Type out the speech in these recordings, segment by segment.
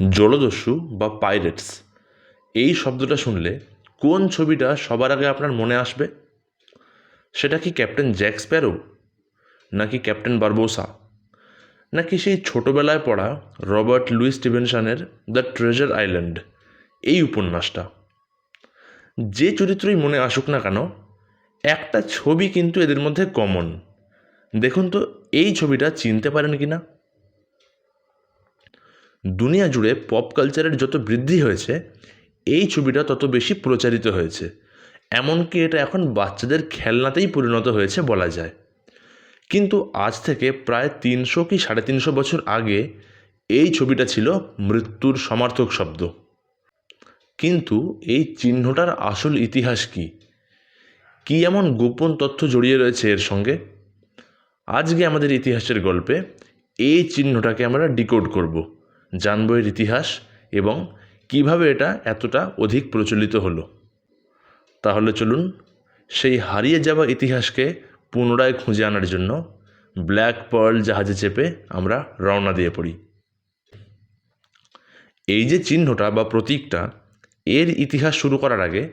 জলদস্যু বা পাইরেটস, এই শব্দটা শুনলে কোন ছবিটা সবার আগে আপনার মনে আসবে? সেটা কি ক্যাপ্টেন জ্যাক স্প্যারো? নাকি ক্যাপ্টেন বারবোসা? নাকি সেই ছোটোবেলায় পড়া রবার্ট লুইস স্টিভেনসনের দ্য ট্রেজার আইল্যান্ড, এই উপন্যাসটা? যে চরিত্রই মনে আসুক না কেন, একটা ছবি কিন্তু এদের মধ্যে কমন দেখুন তো, এই ছবিটা চিনতে পারেন কি না দুনিয়া জুড়ে পপ কালচারের যত বৃদ্ধি হয়েছে, এই ছবিটা তত বেশি প্রচারিত হয়েছে। এমনকি এটা এখন বাচ্চাদের খেলনাতেই পরিণত হয়েছে বলা যায়। কিন্তু আজ থেকে প্রায় তিনশো কি সাড়ে তিনশো বছর আগে এই ছবিটা ছিল মৃত্যুর সমার্থক শব্দ। কিন্তু এই চিহ্নটার আসল ইতিহাস কি? কী এমন গোপন তথ্য জড়িয়ে রয়েছে এর সঙ্গে? আজকে আমাদের ইতিহাসের গল্পে এই চিহ্নটাকে আমরা ডিকোড করব। জানব এর ইতিহাস এবং কীভাবে এটা এতটা অধিক প্রচলিত হলো। তাহলে চলুন সেই হারিয়ে যাওয়া ইতিহাসকে পুনরায় খুঁজে আনার জন্য ব্ল্যাক পার্ল জাহাজে চেপে আমরা রওনা দিয়ে পড়ি। এই যে চিহ্নটা বা প্রতীকটা, এর ইতিহাস শুরু করার আগে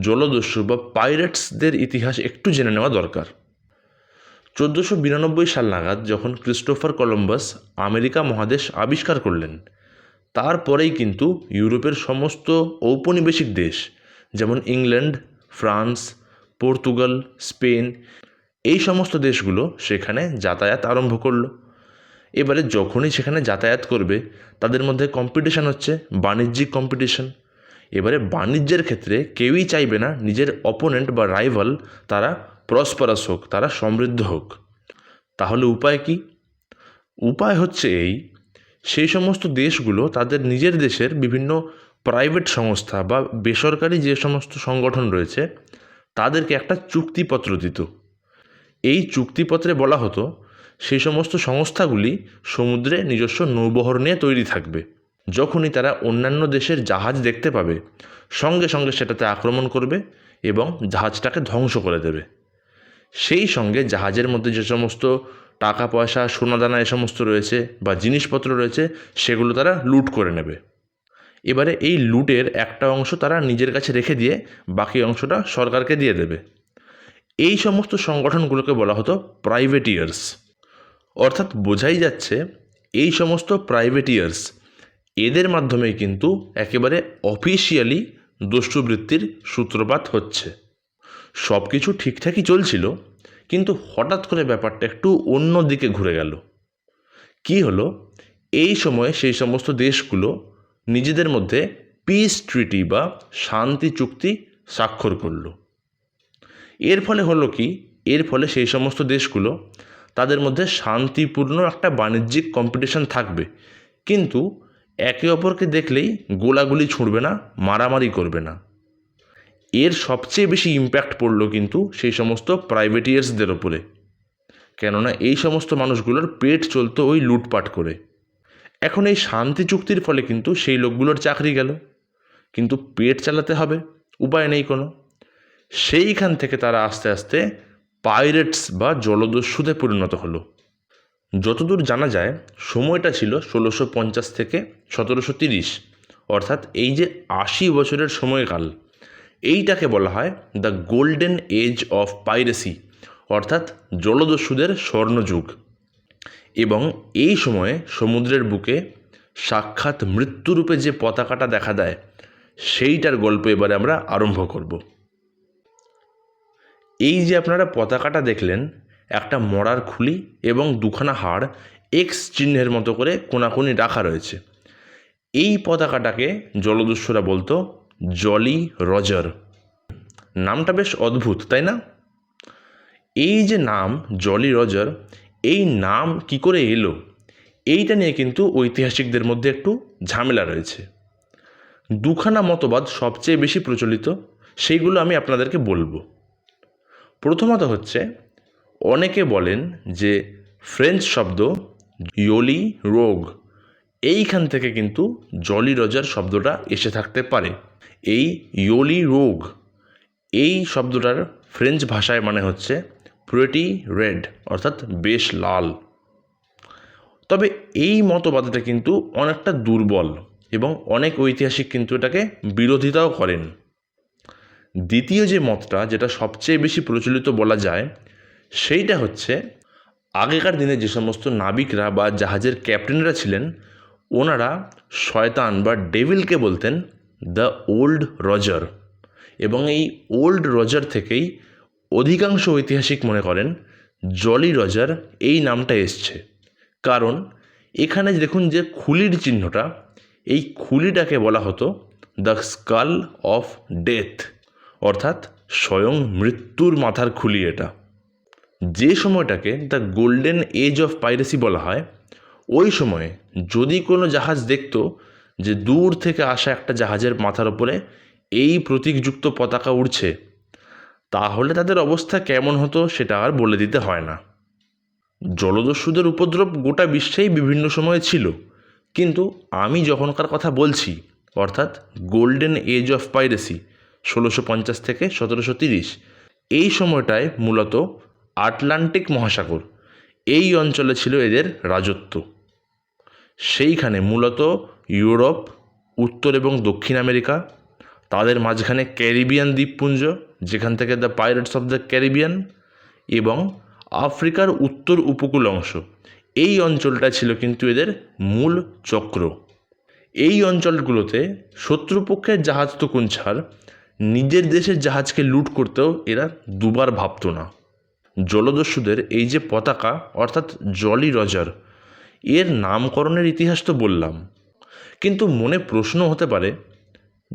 জলদস্যু বা পাইরেটসদের ইতিহাস একটু জেনে নেওয়া দরকার। চোদ্দোশো বিরানব্বই সাল নাগাদ যখন ক্রিস্টোফার কলম্বাস আমেরিকা মহাদেশ আবিষ্কার করলেন, তারপরেই কিন্তু ইউরোপের সমস্ত ঔপনিবেশিক দেশ, যেমন ইংল্যান্ড, ফ্রান্স, পর্তুগাল, স্পেন, এই সমস্ত দেশগুলো সেখানে যাতায়াত আরম্ভ করল। এবারে যখনই সেখানে যাতায়াত করবে, তাদের মধ্যে কম্পিটিশান হচ্ছে, বাণিজ্যিক কম্পিটিশন এবারে বাণিজ্যের ক্ষেত্রে কেউই চাইবে না, নিজের অপোনেন্ট বা রাইভাল তারা প্রসপারাস হোক, তারা সমৃদ্ধ হোক, তাহলে উপায় কি? উপায় হচ্ছে এই, সেই সমস্ত দেশগুলো তাদের নিজের দেশের বিভিন্ন প্রাইভেট সংস্থা বা বেসরকারি যে সমস্ত সংগঠন রয়েছে, তাদেরকে একটা চুক্তিপত্র দিত। এই চুক্তিপত্রে বলা হতো, সেই সমস্ত সংস্থাগুলি সমুদ্রে নিজস্ব নৌবহর নিয়ে তৈরি থাকবে। যখনই তারা অন্যান্য দেশের জাহাজ দেখতে পাবে, সঙ্গে সঙ্গে সেটাতে আক্রমণ করবে এবং জাহাজটাকে ধ্বংস করে দেবে। সেই সঙ্গে জাহাজের মধ্যে যে সমস্ত টাকা পয়সা সোনাদানা এ সমস্ত রয়েছে বা জিনিসপত্র রয়েছে, সেগুলো তারা লুট করে নেবে। এবারে এই লুটের একটা অংশ তারা নিজের কাছে রেখে দিয়ে বাকি অংশটা সরকারকে দিয়ে দেবে। এই সমস্ত সংগঠনগুলোকে বলা হতো প্রাইভেটিয়ার্স অর্থাৎ বোঝাই যাচ্ছে, এই সমস্ত প্রাইভেটিয়ার্স এদের মাধ্যমেই কিন্তু একেবারে অফিসিয়ালি দস্যুবৃত্তির সূত্রপাত হচ্ছে। সব কিছু ঠিকঠাকই চলছিল, কিন্তু হঠাৎ করে ব্যাপারটা একটু অন্য দিকে ঘুরে গেল। কি হলো? এই সময়ে সেই সমস্ত দেশগুলো নিজেদের মধ্যে পিস ট্রিটি বা শান্তি চুক্তি স্বাক্ষর করল। এর ফলে হলো কি? এর ফলে সেই সমস্ত দেশগুলো তাদের মধ্যে শান্তিপূর্ণ একটা বাণিজ্যিক কম্পিটিশন থাকবে। কিন্তু একে অপরকে দেখলেই গোলাগুলি ছুঁড়বে না, মারামারি করবে না। এর সবচেয়ে বেশি ইম্প্যাক্ট পড়ল কিন্তু সেই সমস্ত প্রাইভেটিয়ার্সদের ওপরে। কেননা এই সমস্ত মানুষগুলোর পেট চলতো ওই লুটপাট করে। এখন এই শান্তি চুক্তির ফলে কিন্তু সেই লোকগুলোর চাকরি গেল। কিন্তু পেট চালাতে হবে, উপায় নেই কোনো। সেইখান থেকে তারা আস্তে আস্তে পাইরেটস বা জলদস্যুতে পরিণত হলো। যতদূর জানা যায়, সময়টা ছিল ষোলোশো পঞ্চাশ থেকে সতেরোশো তিরিশ, অর্থাৎ এই যে আশি বছরের সময়কাল। এইটাকে বলা হয় the golden age of piracy অর্থাৎ জলদস্যুদের স্বর্ণযুগ। এবং এই সময়ে সমুদ্রের বুকে সাক্ষাৎ মৃত্যুরূপে যে পতাকাটা দেখা দেয়, সেইটার গল্প এবারে আমরা আরম্ভ করব। এই যে আপনারা পতাকাটা দেখলেন, একটা মরার খুলি এবং দুখানা হাড় এক্স চিহ্নের মতো করে কোনাকুনি রাখা রয়েছে। এই পতাকাটাকে জলদস্যুরা বলতো জলি রজার নামটা বেশ অদ্ভুত, তাই না? এই যে নাম জলি রজার এই নাম কি করে এলো? এইটা নিয়ে কিন্তু ঐতিহাসিকদের মধ্যে একটু ঝামেলা রয়েছে। দুখানা মতবাদ সবচেয়ে বেশি প্রচলিত, সেইগুলো আমি আপনাদেরকে বলব। প্রথমত হচ্ছে, অনেকে বলেন যে ফ্রেঞ্চ শব্দ ইয়লি রোগ এইখান থেকে কিন্তু জলি রজার শব্দটা এসে থাকতে পারে। এই ইয়োলি রোগ, এই শব্দটার ফ্রেঞ্চ ভাষায় মানে হচ্ছে প্রেটি রেড অর্থাৎ বেশ লাল। তবে এই মতবাদটা কিন্তু অনেকটা দুর্বল এবং অনেক ঐতিহাসিক কিন্তু এটাকে বিরোধিতাও করেন। দ্বিতীয় যে মতটা যেটা সবচেয়ে বেশি প্রচলিত বলা যায়, সেইটা হচ্ছে আগেকার দিনে যে সমস্ত নাবিকরা বা জাহাজের ক্যাপ্টেনরা ছিলেন, ওনারা শয়তান বা ডেভিলকে বলতেন দ্য ওল্ড রজার এবং এই ওল্ড রজার থেকেই অধিকাংশ ঐতিহাসিক মনে করেন জলি রজার এই নামটা এসছে। কারণ এখানে দেখুন যে খুলির চিহ্নটা, এই খুলিটাকে বলা হতো দ্য স্কাল অফ ডেথ, অর্থাৎ স্বয়ং মৃত্যুর মাথার খুলি এটা। যে সময়টাকে the golden age of piracy বলা হয়, ওই সময়ে যদি কোনো জাহাজ দেখতো যে দূর থেকে আসা একটা জাহাজের মাথার ওপরে এই প্রতীকযুক্ত পতাকা উড়ছে, তাহলে তাদের অবস্থা কেমন হতো সেটা আর বলে দিতে হয় না। জলদস্যুদের উপদ্রব গোটা বিশ্বেই বিভিন্ন সময়ে ছিল, কিন্তু আমি যখনকার কথা বলছি, অর্থাৎ গোল্ডেন এজ অফ পাইরেসি ষোলোশো পঞ্চাশ থেকে সতেরোশো তিরিশ, এই সময়টায় মূলত আটলান্টিক মহাসাগর, এই অঞ্চলে ছিল এদের রাজত্ব। সেইখানে মূলত ইউরোপ, উত্তর এবং দক্ষিণ আমেরিকা, তাদের মাঝখানে ক্যারিবিয়ান দ্বীপপুঞ্জ, যেখান থেকে the pirates of the Caribbean এবং আফ্রিকার উত্তর উপকূল অংশ। এই অঞ্চলটা ছিল কিন্তু এদের মূল চক্র। এই অঞ্চলগুলোতে শত্রুপক্ষের জাহাজ তো কোন ছাড়, নিজের দেশের জাহাজকে লুট করতেও এরা দুবার ভাবতো না। জলদস্যুদের এই যে পতাকা, অর্থাৎ জলি রজার, এর নামকরণের ইতিহাস তো বললাম। কিন্তু মনে প্রশ্ন হতে পারে,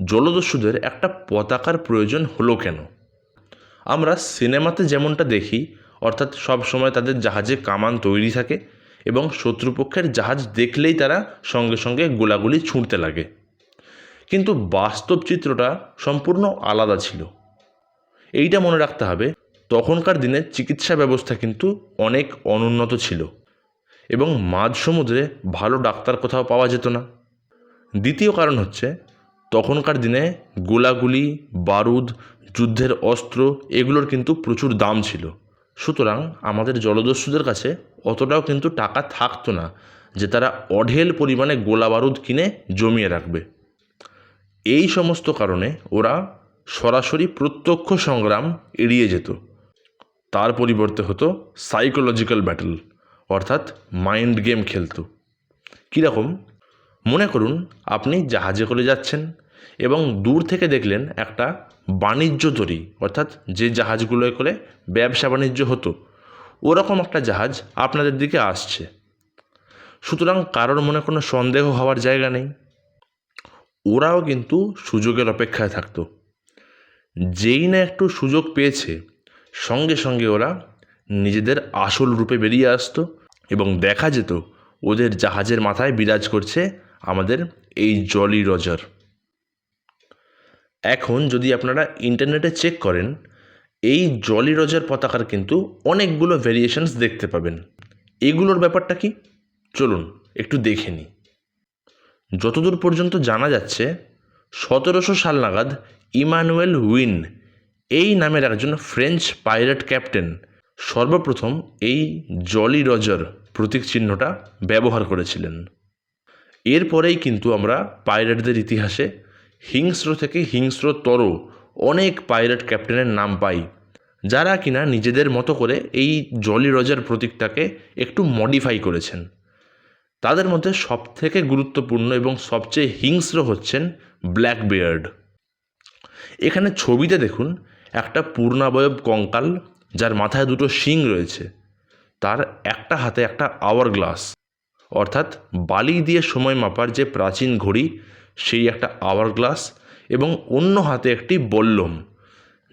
জলদস্যুদের একটা পতাকার প্রয়োজন হলো কেন? আমরা সিনেমাতে যেমনটা দেখি, অর্থাৎ সব সময় তাদের জাহাজে কামান তৈরি থাকে এবং শত্রুপক্ষের জাহাজ দেখলেই তারা সঙ্গে সঙ্গে গোলাগুলি ছুঁড়তে লাগে। কিন্তু বাস্তব চিত্রটা সম্পূর্ণ আলাদা ছিল। এইটা মনে রাখতে হবে, তখনকার দিনে চিকিৎসা ব্যবস্থা কিন্তু অনেক অনুন্নত ছিল এবং মাঝ সমুদ্রে ভালো ডাক্তার কোথাও পাওয়া যেত না। দ্বিতীয় কারণ হচ্ছে, তখনকার দিনে গোলাগুলি, বারুদ, যুদ্ধের অস্ত্র এগুলোর কিন্তু প্রচুর দাম ছিল। সুতরাং আমাদের জলদস্যুদের কাছে অতটাও কিন্তু টাকা থাকতো না যে তারা অঢেল পরিমাণে গোলা বারুদ কিনে জমিয়ে রাখবে। এই সমস্ত কারণে ওরা সরাসরি প্রত্যক্ষ সংগ্রাম এড়িয়ে যেত। তার পরিবর্তে হতো সাইকোলজিক্যাল ব্যাটল অর্থাৎ মাইন্ড গেম খেলতো। কীরকম? মনে করুন আপনি জাহাজে করে যাচ্ছেন এবং দূর থেকে দেখলেন একটা বাণিজ্য তরী, অর্থাৎ যে জাহাজগুলোয় করে ব্যবসা বাণিজ্য হতো, ওরকম একটা জাহাজ আপনাদের দিকে আসছে। সুতরাং কারোর মনে কোনো সন্দেহ হওয়ার জায়গা নেই। ওরাও কিন্তু সুযোগের অপেক্ষায় থাকতো। যেই না একটু সুযোগ পেয়েছে, সঙ্গে সঙ্গে ওরা নিজেদের আসল রূপে বেরিয়ে আসতো এবং দেখা যেত ওদের জাহাজের মাথায় বিরাজ করছে আমাদের এই জলি রজার এখন যদি আপনারা ইন্টারনেটে চেক করেন, এই জলি রজার পতাকার কিন্তু অনেকগুলো ভেরিয়েশনস দেখতে পাবেন। এগুলোর ব্যাপারটা কি? চলুন একটু দেখে নিই। যতদূর পর্যন্ত জানা যাচ্ছে, সতেরোশো সাল নাগাদ ইমানুয়েল উইন এই নামের একজন ফ্রেঞ্চ পাইলট ক্যাপ্টেন সর্বপ্রথম এই জলি রজার প্রতীক চিহ্নটা ব্যবহার করেছিলেন। এরপরেই কিন্তু আমরা পাইরেটদের ইতিহাসে হিংস্র থেকে হিংস্রতর অনেক পাইরেট ক্যাপ্টেনের নাম পাই, যারা কিনা নিজেদের মতো করে এই জলি রজার প্রতীকটাকে একটু মডিফাই করেছেন। তাদের মধ্যে সবথেকে গুরুত্বপূর্ণ এবং সবচেয়ে হিংস্র হচ্ছেন ব্ল্যাক বিয়ার্ড এখানে ছবিতে দেখুন একটা পূর্ণাবয়ব কঙ্কাল, যার মাথায় দুটো শিং রয়েছে। তার একটা হাতে একটা আওয়ার গ্লাস অর্থাৎ বালি দিয়ে সময় মাপার যে প্রাচীন ঘড়ি, সেই একটা আওয়ার গ্লাস এবং অন্য হাতে একটি বল্লম,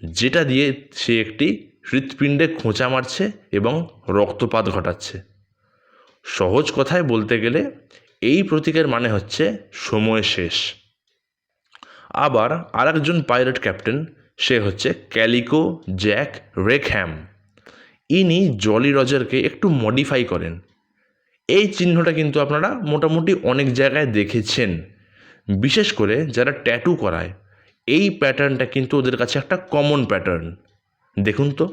যেটা দিয়ে সে একটি হৃৎপিণ্ডে খোঁচা মারছে এবং রক্তপাত ঘটাচ্ছে। সহজ কথায় বলতে গেলে, এই প্রতীকের মানে হচ্ছে সময় শেষ। আবার আরেকজন পাইলট ক্যাপ্টেন, সে হচ্ছে ক্যালিকো জ্যাক রেকহ্যাম। ইনি জলি রজারকে একটু মডিফাই করেন। এই চিহ্নটা কিন্তু আপনারা মোটামুটি অনেক জায়গায় দেখেছেন। বিশেষ করে যারা ট্যাটু করায়, এই প্যাটার্নটা কিন্তু ওদের কাছে একটা কমন প্যাটার্ন দেখুন তো,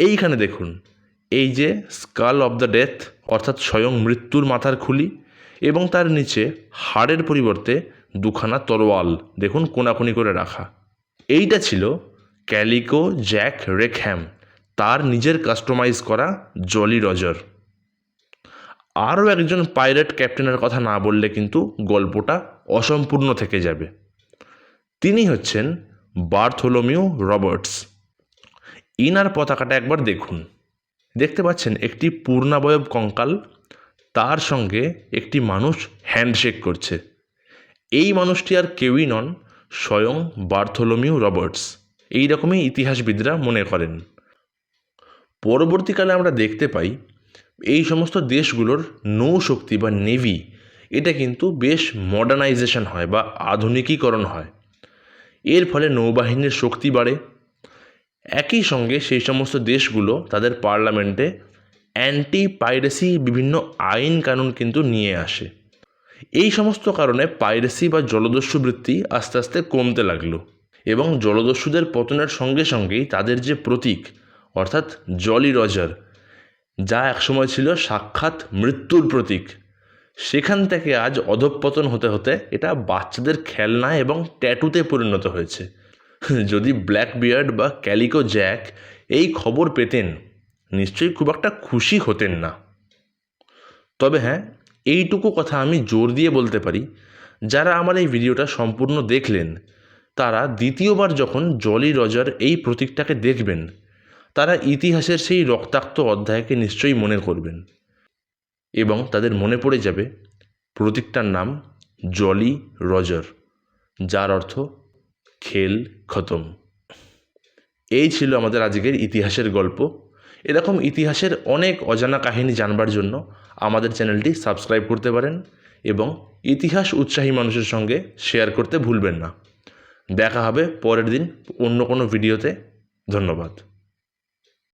এইখানে দেখুন, এই যে স্কাল অফ দ্য ডেথ অর্থাৎ স্বয়ং মৃত্যুর মাথার খুলি এবং তার নিচে হাড়ের পরিবর্তে দুখানা তরোয়াল, দেখুন কোনাকুনি করে রাখা। এইটা ছিল ক্যালিকো জ্যাক রেকহ্যাম তার নিজের কাস্টমাইজ করা জলি রজার আরও একজন পাইরেট ক্যাপ্টেনের কথা না বললে কিন্তু গল্পটা অসম্পূর্ণ থেকে যাবে। তিনি হচ্ছেন বার্থোলোমিও রবার্টস। ইনার পতাকাটা একবার দেখুন। দেখতে পাচ্ছেন একটি পূর্ণাবয়ব কঙ্কাল, তার সঙ্গে একটি মানুষ হ্যান্ডশেক করছে। এই মানুষটি আর কেউই নন, স্বয়ং বার্থোলোমিও রবার্টস। এই রকমই ইতিহাসবিদরা মনে করেন। পরবর্তীকালে আমরা দেখতে পাই এই সমস্ত দেশগুলোর নৌশক্তি বা নেভি, এটা কিন্তু বেশ মডার্নাইজেশন হয় বা আধুনিকীকরণ হয়। এর ফলে নৌবাহিনীর শক্তি বাড়ে। একই সঙ্গে সেই সমস্ত দেশগুলো তাদের পার্লামেন্টে অ্যান্টি পাইরেসি বিভিন্ন আইন কানুন কিন্তু নিয়ে আসে। এই সমস্ত কারণে পাইরেসি বা জলদস্যু বৃত্তি আস্তে আস্তে কমতে লাগল এবং জলদস্যুদের পতনের সঙ্গে সঙ্গেই তাদের যে প্রতীক, অর্থাৎ জলি রজার যা একসময় ছিল সাক্ষাৎ মৃত্যুর প্রতীক। সেখান থেকে আজ অধঃপতন হতে হতে এটা বাচ্চাদের খেলনা এবং ট্যাটুতে পরিণত হয়েছে। যদি ব্ল্যাক বিয়ার্ড বা ক্যালিকো জ্যাক এই খবর পেতেন, নিশ্চয়ই খুব একটা খুশি হতেন না। তবে হ্যাঁ এইটুকু কথা আমি জোর দিয়ে বলতে পারি, যারা আমার এই ভিডিওটা সম্পূর্ণ দেখলেন, তারা দ্বিতীয়বার যখন জলি রজার এই প্রতীকটাকে দেখবেন তারা ইতিহাসের সেই রক্তাক্ত অধ্যায়কে নিশ্চয়ই মনে করবেন। এবং তাদের মনে পড়ে যাবে, প্রতীকটার নাম জলি রজার, যার অর্থ খেল খতম। এই ছিল আমাদের আজকের ইতিহাসের গল্প। এরকম ইতিহাসের অনেক অজানা কাহিনী জানবার জন্য আমাদের চ্যানেলটি সাবস্ক্রাইব করতে পারেন এবং ইতিহাস উৎসাহী মানুষের সঙ্গে শেয়ার করতে ভুলবেন না। দেখা হবে পরের দিন অন্য কোনো ভিডিওতে। ধন্যবাদ।